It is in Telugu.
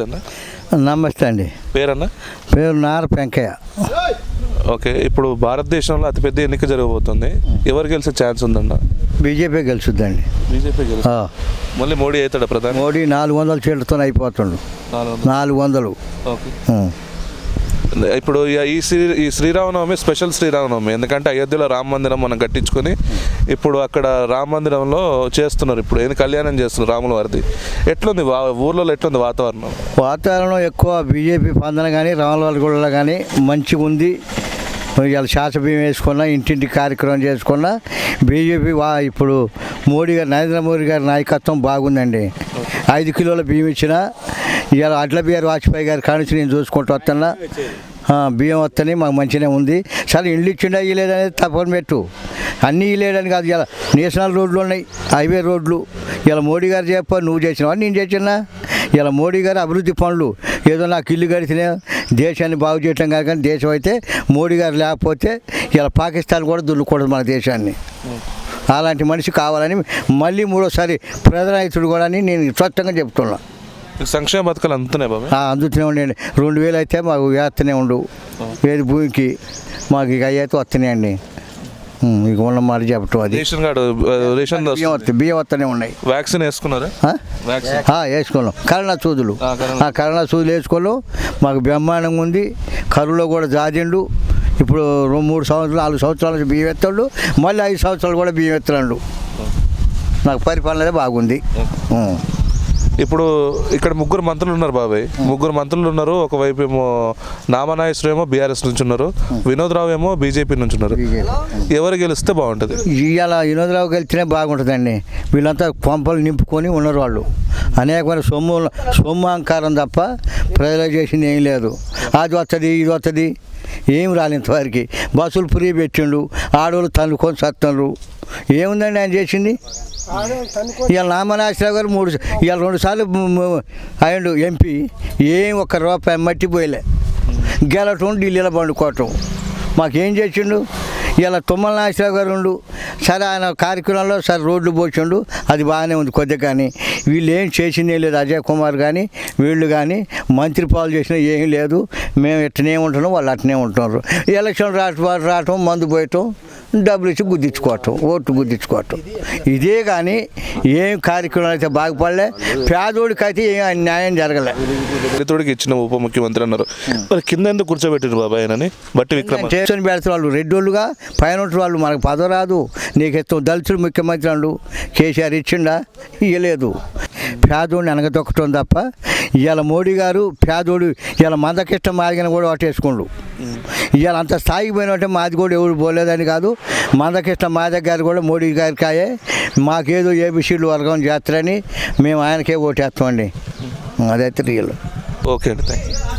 నమస్తే అన్న నమస్తే అండి. పేరన్న? పేరు నార పెంకయ్య. ఓకే ఇప్పుడు భారతదేశంలో అతిపెద్ద ఎన్నిక జరగబోతుంది. ఎవరు గెలిచే ఛాన్స్ ఉందన్న? బీజేపీ గెలుచుద్దండి. బీజేపీ మళ్ళీ మోడీ అవుతాడా ప్రధాని? మోడీ నాలుగు వందల చీట్లతో అయిపోతుండు. నాలుగు వందలు. ఓకే. ఇప్పుడు ఈ శ్రీ ఈ శ్రీరామనవమి స్పెషల్ శ్రీరామనవమి. ఎందుకంటే అయోధ్యలో రామ మందిరం మనం కట్టించుకొని ఇప్పుడు అక్కడ రామ మందిరంలో చేస్తున్నారు ఇప్పుడు. ఏంది కళ్యాణం చేస్తున్నారు రాముల వారిది. ఎట్లుంది వా- ఊర్లలో ఎట్లుంది వాతావరణం? వాతావరణం ఎక్కువ బీజేపీ పందన కానీ రామలవారి గుళ్ళ కానీ మంచిగా ఉంది. ఇవాళ శాసభీం వేసుకున్నా ఇంటింటి కార్యక్రమం చేసుకున్నా బీజేపీ వా ఇప్పుడు మోడీ గారు నరేంద్ర మోడీ గారి నాయకత్వం బాగుందండి. ఐదు కిలోల బియ్యం ఇచ్చిన ఇవాళ అడ్ల బిహారీ వాజ్పేయి గారి కానిచ్చి నేను చూసుకుంటూ వస్తున్నా. బియ్యం వస్తని మాకు మంచిగానే ఉంది. సరే ఇల్లు ఇచ్చిండా ఇవ్వలేదనేది తప్పని పెట్టు. అన్నీ ఇవ్వలేదని కాదు ఇలా నేషనల్ రోడ్లు ఉన్నాయి హైవే రోడ్లు. ఇలా మోడీ గారు చెప్ప నువ్వు చేసినావా నేను చేసినా. ఇలా మోడీ గారు అభివృద్ధి పనులు ఏదో నాకు ఇల్లు గడిచినా దేశాన్ని బాగు చేయటం కాదు కానీ దేశం అయితే మోడీ గారు లేకపోతే ఇలా పాకిస్తాన్ కూడా దుల్లుకూడదు మన దేశాన్ని. అలాంటి మనిషి కావాలని మళ్ళీ మూడోసారి ప్రధానహితుడు కూడా అని నేను స్పష్టంగా చెప్తున్నాను సంక్షేమ పథకాలు అందుతున్నాయి బాబాయ్? ఆ, అందుతూనే ఉండండి రెండు వేలు అయితే మాకు వేస్తూనే ఉండు. ఏది భూమికి మాకు ఇక అవి అయితే వస్తున్నాయండి ఇక ఉన్న మాట చెప్పటం అది. రేషన్ కార్డు రేషన్ బియ్యం వస్తాయి బియ్యం వస్తూనే ఉన్నాయి. వ్యాక్సిన్ వేసుకున్నారా? వేసుకున్నాం. కరోనా సూదులు. ఆ, కరోనా. సూదులు వేసుకోలేం మాకు బ్రహ్మాండంగా ఉంది. కరువులో కూడా జాజిండు ఇప్పుడు రెండు మూడు సంవత్సరాలు నాలుగు సంవత్సరాల నుంచి బియ్యం ఎత్తాడు. మళ్ళీ ఐదు సంవత్సరాలు కూడా బియ్యం ఎత్తాడు నాకు పరిపాలన బాగుంది. ఇప్పుడు ఇక్కడ ముగ్గురు మంత్రులు ఉన్నారు బాబాయ్. ముగ్గురు మంత్రులు ఉన్నారు. ఒకవైపు ఏమో నామనాగేశ్వర ఏమో బీఆర్ఎస్ నుంచి ఉన్నారు. వినోద్ రావు ఏమో బీజేపీ నుంచి ఉన్నారు. ఎవరు గెలిస్తే బాగుంటుంది? ఇవాళ వినోదరావు గెలిచినే బాగుంటుందండి. వీళ్ళంతా కొంపలు నింపుకొని ఉన్నారు వాళ్ళు. అనేకమైన సొమ్ము సొమ్ము అహంకారం తప్ప ప్రజలు చేసింది ఏం లేదు. అది వస్తుంది ఇది వస్తుంది ఏం రాలేదు వారికి. బస్సులు ఫ్రీ పెట్టిండు. ఆడవాళ్ళు తన్నుకొని సత్తున్నారు. ఏముందండి ఆయన చేసింది? ఇవాళ నామనాశ్రావు గారు మూడు ఇవాళ రెండు సార్లు అయ్యండు ఎంపీ. ఏం ఒక్క రూపాయి మట్టిపోయలే గెలటం ఢిల్లీలో పండుకోవటం. మాకేం చేసిండు? ఇలా తుమ్మల నాగేశ్వరరావు గారు ఉండు సరే ఆయన కార్యక్రమంలో సరే రోడ్లు పోసిండు అది బాగానే ఉంది కొద్దిగా కానీ. వీళ్ళు ఏం చేసిందే లేదు అజయ్ కుమార్ కానీ వీళ్ళు కానీ మంత్రి పాలు చేసినా ఏం లేదు. మేము ఇట్టనే ఉంటున్నాం వాళ్ళు అట్టనే ఉంటున్నారు. ఎలక్షన్ రావటం రావటం మందు పోయటం డబ్బులు ఇచ్చి గుద్దించుకోవటం ఓట్లు గుద్దించుకోవటం. ఇదే కానీ ఏం కార్యక్రమం అయితే బాగుపడలే పేదోడికైతే ఏం అన్యాయం జరగలే. దళితుడికి ఇచ్చిన ఉప ముఖ్యమంత్రి అన్నారు. మరి కింద ఎందుకు కూర్చోబెట్టిరు బాబాయ్ ఆయనని? బట్టి విక్రమ చేసిన పెడతారు వాళ్ళు రెడ్డోళ్ళుగా పైన వాళ్ళు మనకు పదవి రాదు నీకు ఇస్తాం దళితుడు ముఖ్యమంత్రి అండు కేసీఆర్ ఇచ్చిండా? ఇయ్యలేదు. పేదోడిని అనగదొక్కటం తప్ప ఇవాళ మోడీ గారు పేదోడు ఇవాళ మందకిష్టం మాదిగిన కూడా ఓటేసుకోండు ఇవాళ అంత స్థాయికి పోయినట్టే మాది కూడా ఎవరు పోలేదని కాదు. మందకిష్టం మాదక్ గారు కూడా మోడీ గారి కాయే. మాకేదో ఏబిసిడ్లు వర్గం చేస్తారని మేము ఆయనకే ఓటేస్తామండి. అదైతే రియల్. ఓకే అండి థ్యాంక్ యూ